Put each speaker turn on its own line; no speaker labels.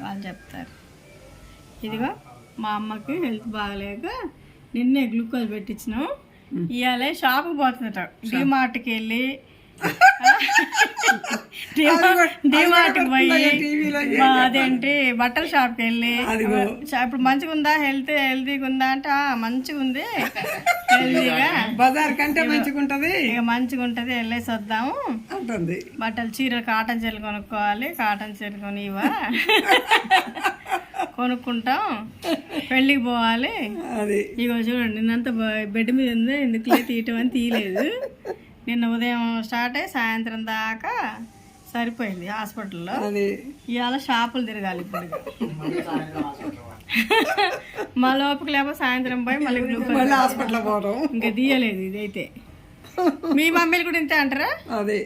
వాళ్ళు చెప్తారు. ఇదిగో మా అమ్మకి హెల్త్ బాగలేక నిన్నే గ్లూకోజ్ పెట్టించినాం ఇవాళ షాప్కి పోతుందట డిమార్ట్కి వెళ్ళి డిమార్ట్కి పోయి అదేంటి బట్టల షాప్కి వెళ్ళి. ఇప్పుడు మంచిగా ఉందా? హెల్త్ హెల్తీగా ఉందా అంటే "ఆ, మంచిగా ఉంది. హెల్తీగా.
బజార్ కంటే మంచిగా ఉంటది?
ఇక మంచిగా ఉంటుంది. వెళ్ళేసి వద్దాము.
అంటుంది.
బట్టలు చీరలు కాటన్ చీరలు కొనుక్కోవాలి. కాటన్ చీరలు కొనివా కొనుక్కుంటాం. పెళ్ళికి పోవాలి. ఇగో చూడండి నిన్నంత బెడ్ మీద ఉంది ఎందుకు తీయటం అని తీయలేదు. నిన్న ఉదయం స్టార్ట్ అయ్యి సాయంత్రం దాకా సరిపోయింది హాస్పిటల్లో. ఇవాళ షాపులు తిరగాలి ఇప్పుడు మా లోపలికి లేకపోతే సాయంత్రం పోయి
మళ్ళీ హాస్పిటల్ పోవడం
ఇంకా తీయలేదు ఇదైతే. మీ మమ్మీలు కూడా ఇంతే అంటారా?
అది.